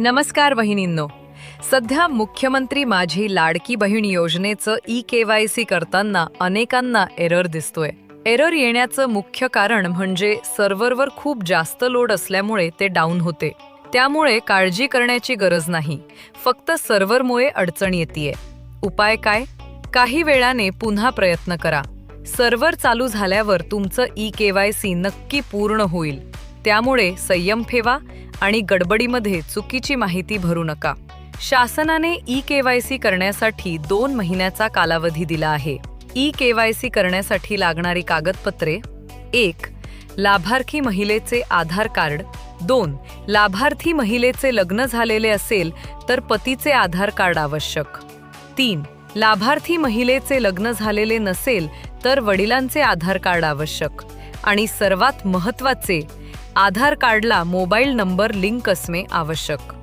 नमस्कार बहिणींनो सध्या मुख्यमंत्री माझी लाडकी बहीण योजनेचं ई के वाय सी करताना अनेकांना एरर दिसतोय. एरर येण्याचं मुख्य कारण म्हणजे सर्व्हरवर खूप जास्त लोड असल्यामुळे ते डाऊन होते. त्यामुळे काळजी करण्याची गरज नाही. फक्त सर्व्हरमुळे अडचण येते उपाय काय? काही वेळाने पुन्हा प्रयत्न करा. सर्व्हर चालू झाल्यावर तुमचं ई के वाय सी नक्की पूर्ण होईल. त्यामुळे संयम ठेवा आणि गडबडीमध्ये चुकीची माहिती भरू नका. शासनाने ई के वाय सी करण्यासाठी दोन महिन्याचा कालावधी दिला आहे. ई के वाय सी करण्यासाठी लागणारी कागदपत्रे एक लाभार्थी महिलेचे आधार कार्ड दोन लाभार्थी महिलेचे लग्न झालेले असेल तर पतीचे आधार कार्ड आवश्यक. तीन लाभार्थी महिलेचे लग्न झालेले नसेल तर वडिलांचे आधार कार्ड आवश्यक. आणि सर्वात महत्त्वाचे आधार कार्डला मोबाईल नंबर लिंक असणे आवश्यक.